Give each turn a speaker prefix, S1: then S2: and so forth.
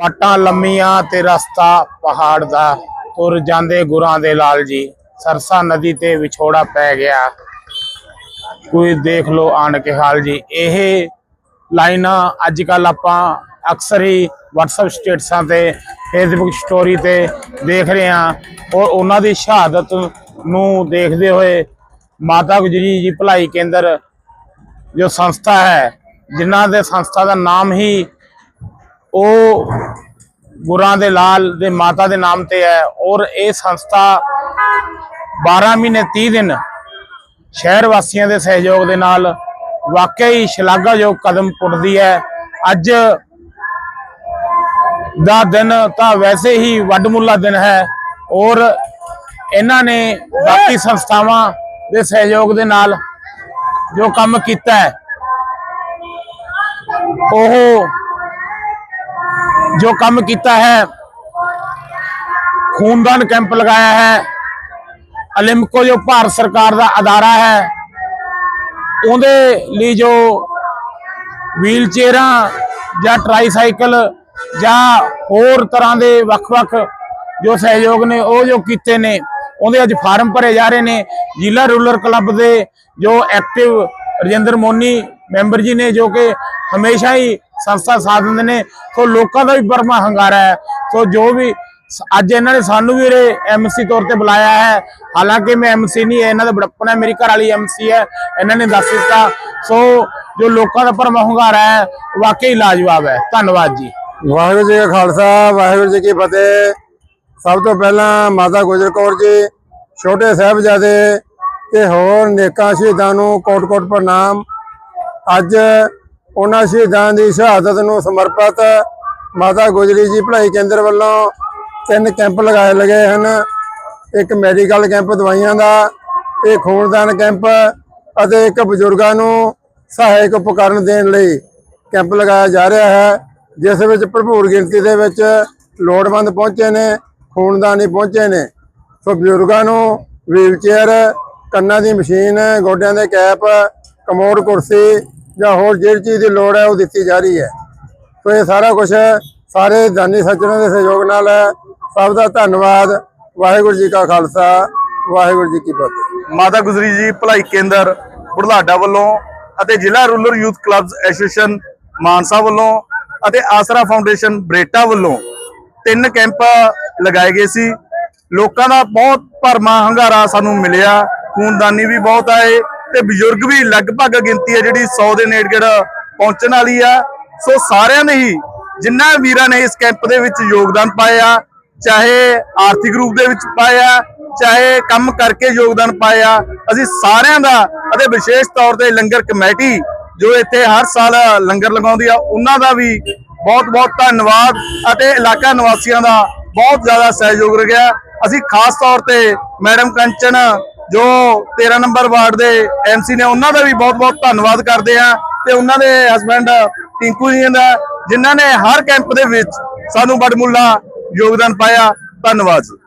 S1: ਵਾਟਾਂ ਲੰਮੀਆਂ ਤੇ ਰਸਤਾ ਪਹਾੜ ਦਾ। ਤੁਰ ਜਾਂਦੇ ਗੁਰਾਂ ਦੇ ਲਾਲ ਜੀ। ਸਰਸਾ ਨਦੀ ਤੇ ਵਿਛੋੜਾ ਪੈ ਗਿਆ। ਕੋਈ ਦੇਖ ਲੋ ਆਣ ਕੇ ਹਾਲ ਜੀ। ਇਹ ਲਾਈਨਾਂ ਅੱਜ ਕੱਲ ਆਪਾਂ ਅਕਸਰ ਹੀ WhatsApp ਸਟੇਟਸਾਂ ਤੇ, Facebook ਸਟੋਰੀ ਤੇ ਦੇਖ ਰਹੇ ਹਾਂ। ਔਰ ਉਹਨਾਂ ਦੀ ਸ਼ਹਾਦਤ ਨੂੰ ਦੇਖਦੇ ਹੋਏ ਮਾਤਾ ਗੁਜਰੀ ਜੀ ਭਲਾਈ ਕੇਂਦਰ ਜੋ ਸੰਸਥਾ ਹੈ, ਜਿਨ੍ਹਾਂ ਦੇ ਸੰਸਥਾ ਦਾ ਨਾਮ ਹੀ ਉਹ ਗੁਰਾਂ ਦੇ ਲਾਲ ਦੇ ਮਾਤਾ ਦੇ ਨਾਮ ਤੇ ਹੈ ਔਰ ਇਹ ਸੰਸਥਾ 12 ਮਹੀਨੇ 30 ਦਿਨ ਸ਼ਹਿਰ ਵਾਸੀਆਂ ਦੇ ਸਹਿਯੋਗ ਦੇ ਨਾਲ ਵਾਕਿਆ ਹੀ ਸ਼ਲਾਘਾਯੋਗ ਕਦਮ ਪੁੱਟਦੀ ਹੈ। ਅੱਜ ਦਾ ਦਿਨ ਤਾਂ ਵੈਸੇ ਹੀ ਵੱਡਮੁੱਲਾ ਦਿਨ ਹੈ ਔਰ ਇਹਨਾਂ ਨੇ ਬਾਕੀ ਸੰਸਥਾਵਾਂ ਦੇ ਸਹਿਯੋਗ ਦੇ ਨਾਲ ਜੋ ਕੰਮ ਕੀਤਾ ਹੈ, ਉਹ ਜੋ ਕੰਮ ਕੀਤਾ ਹੈ, ਖੂਨਦਾਨ ਕੈਂਪ ਲਗਾਇਆ ਹੈ, ਅਲਿਮਕੋ ਜੋ ਭਾਰਤ ਸਰਕਾਰ ਦਾ ਅਦਾਰਾ ਹੈ, ਉਹਦੇ ਲਈ ਜੋ ਵੀਲ ਚੇਅਰਾਂ ਜਾਂ ਟ੍ਰਾਈਸਾਈਕਲ ਜਾਂ ਹੋਰ ਤਰ੍ਹਾਂ ਦੇ ਵੱਖ-ਵੱਖ ਜੋ ਸਹਿਯੋਗ ਨੇ, ਉਹ ਜੋ ਕੀਤੇ ਨੇ, ਉਹਦੇ ਅੱਜ ਫਾਰਮ ਭਰੇ ਜਾ ਰਹੇ ਨੇ। ਜ਼ਿਲ੍ਹਾ ਰੂਰਲ ਕਲੱਬ ਦੇ ਜੋ ਐਕਟਿਵ ਰਜਿੰਦਰ ਮੋਨੀ ਮੈਂਬਰ ਜੀ ਨੇ, ਜੋ ਕਿ ਹਮੇਸ਼ਾ ਹੀ ਸੰਸਥਾ ਸਾਥ ਦਿੰਦੇ ਨੇ। ਸੋ ਲੋਕਾਂ ਦਾ ਵੀ ਬਰਮਾ ਹੰਗਾਰਾ ਹੈ। ਸੋ ਜੋ ਵੀ ਅੱਜ ਇਹਨਾਂ ਨੇ ਸਾਨੂੰ ਵੀ ਇਹ ਐਮਸੀ ਤੌਰ ਤੇ ਬੁਲਾਇਆ ਹੈ। ਹਾਲਾਂਕਿ ਮੈਂ ਐਮਸੀ ਨਹੀਂ ਇਹਨਾਂ ਦਾ ਬੜਪਨ ਮੇਰੀ ਘਰ ਵਾਲੀ ਐਮਸੀ ਹੈ। ਇਹਨਾਂ ਨੇ ਦੱਸ ਦਿੱਤਾ। ਸੋ ਜੋ ਲੋਕਾਂ ਦਾ ਭਰਮਾ ਹੁੰਗਾਰਾ ਹੈ, ਵਾਕਈ ਲਾਜਵਾਬ ਹੈ। ਧੰਨਵਾਦ ਜੀ।
S2: ਵਾਹਿਗੁਰੂ ਜੀ ਕਾ ਖਾਲਸਾ, ਵਾਹਿਗੁਰੂ ਜੀ ਕੀ ਫਤਿਹ। ਸਭ ਤੋਂ ਪਹਿਲਾਂ ਮਾਤਾ ਗੁਜਰ ਕੌਰ ਜੀ, ਛੋਟੇ ਸਾਹਿਬਜ਼ਾਦੇ ਤੇ ਹੋਰ ਨੇਕਾਂ ਸ਼ਹੀਦਾਂ ਨੂੰ ਕੋਟ-ਕੋਟ ਪ੍ਰਣਾਮ। ਅੱਜ ਉਹਨਾਂ ਸ਼ਹੀਦਾਂ ਦੀ ਸ਼ਹਾਦਤ ਨੂੰ ਸਮਰਪਿਤ ਮਾਤਾ ਗੁਜਰੀ ਜੀ ਭਲਾਈ ਕੇਂਦਰ ਵੱਲੋਂ ਤਿੰਨ ਕੈਂਪ ਲਗਾਏ ਲਗੇ ਹਨ। ਇੱਕ ਮੈਡੀਕਲ ਕੈਂਪ ਦਵਾਈਆਂ ਦਾ ਇਹ ਖੂਨਦਾਨ ਕੈਂਪ ਅਤੇ ਇੱਕ ਬਜ਼ੁਰਗਾਂ ਨੂੰ ਸਹਾਇਕ ਉਪਕਰਨ ਦੇਣ ਲਈ ਕੈਂਪ ਲਗਾਇਆ ਜਾ ਰਿਹਾ ਹੈ, ਜਿਸ ਵਿੱਚ ਭਰਪੂਰ ਗਿਣਤੀ ਦੇ ਵਿੱਚ ਲੋੜਵੰਦ ਪਹੁੰਚੇ ਨੇ, ਖੂਨਦਾਨੀ ਪਹੁੰਚੇ ਨੇ। ਸੋ ਬਜ਼ੁਰਗਾਂ ਨੂੰ ਵੀਲਚੇਅਰ, ਕੰਨਾਂ ਦੀ ਮਸ਼ੀਨ, ਗੋਡਿਆਂ ਦੇ ਕੈਪ, ਕਮੋਡ ਕੁਰਸੀ ਜਾਂ ਹੋਰ ਜਿਹੜੀ ਚੀਜ਼ ਦੀ ਲੋੜ ਹੈ ਉਹ ਦਿੱਤੀ ਜਾ ਰਹੀ ਹੈ। ਸੋ ਇਹ ਸਾਰਾ ਕੁਝ ਸਾਰੇ ਦਾਨੀ ਸੱਜਣਾਂ ਦੇ ਸਹਿਯੋਗ ਨਾਲ ਹੈ। ਸਭ ਦਾ ਧੰਨਵਾਦ। ਵਾਹਿਗੁਰੂ ਜੀ ਕਾ ਖਾਲਸਾ। ਵਾਹਿਗੁਰੂ ਜੀ ਕੀ ਫਤਿਹ।
S3: ਮਾਤਾ ਗੁਜਰੀ ਜੀ, ਭਲਾਈ ਕੇਂਦਰ ਬੁਢਲਾਡਾ ਵੱਲੋਂ ਅਤੇ ਜ਼ਿਲ੍ਹਾ rural youth clubs association Mansa ਵੱਲੋਂ ਅਤੇ ਆਸਰਾ ਫਾਊਂਡੇਸ਼ਨ ਬਰੇਟਾ ਵੱਲੋਂ ਤਿੰਨ ਕੈਂਪ ਲਗਾਏ ਗਏ ਸੀ। ਲੋਕਾਂ ਦਾ ਬਹੁਤ ਭਰਮਾ, ਹੰਗਾਰਾ ਸਾਨੂੰ ਮਿਲਿਆ। ਖੂਨਦਾਨੀ ਵੀ ਬਹੁਤ ਆਏ। ਤੇ ਬਜ਼ੁਰਗ ਵੀ ਲਗਭਗ ਗਿਣਤੀ ਹੈ ਜਿਹੜੀ 100 ਦੇ ਨੇੜੇ ਪਹੁੰਚਣ ਵਾਲੀ ਆ। ਸੋ ਸਾਰਿਆਂ ਨੇ ਹੀ ਜਿਨ੍ਹਾਂ ਵੀਰਾਂ ਨੇ ਇਸ ਕੈਂਪ ਦੇ ਵਿੱਚ ਯੋਗਦਾਨ ਪਾਇਆ, ਚਾਹੇ ਆਰਥਿਕ ਰੂਪ ਦੇ ਵਿੱਚ ਪਾਇਆ, ਚਾਹੇ ਕੰਮ ਕਰਕੇ ਯੋਗਦਾਨ ਪਾਇਆ, ਅਸੀਂ ਸਾਰਿਆਂ ਦਾ ਅਤੇ ਵਿਸ਼ੇਸ਼ ਤੌਰ ਤੇ ਲੰਗਰ ਕਮੇਟੀ ਜੋ ਇੱਥੇ ਹਰ ਸਾਲ ਲੰਗਰ ਲਗਾਉਂਦੀ ਆ, ਉਹਨਾਂ ਦਾ ਵੀ ਬਹੁਤ ਬਹੁਤ ਧੰਨਵਾਦ ਅਤੇ ਇਲਾਕਾ ਨਿਵਾਸੀਆਂ ਦਾ ਬਹੁਤ ਜ਼ਿਆਦਾ ਸਹਿਯੋਗ ਰਿਹਾ। ਅਸੀਂ ਖਾਸ ਤੌਰ ਤੇ ਮੈਡਮ ਕੰਚਨ ਜੋ 13 ਨੰਬਰ ਵਾਰਡ ਦੇ ਐਮਸੀ ਨੇ, ਉਹਨਾਂ ਦਾ ਵੀ ਬਹੁਤ ਬਹੁਤ ਧੰਨਵਾਦ ਕਰਦੇ ਆ ਤੇ ਉਹਨਾਂ ਦੇ ਹਸਬੰਡ ਟਿੰਕੂ ਜੀ ਦਾ, ਜਿਨ੍ਹਾਂ ਨੇ ਹਰ ਕੈਂਪ ਦੇ ਵਿੱਚ ਸਾਨੂੰ ਬੜਮੁੱਲਾ ਯੋਗਦਾਨ ਪਾਇਆ। ਧੰਨਵਾਦ ਜੀ।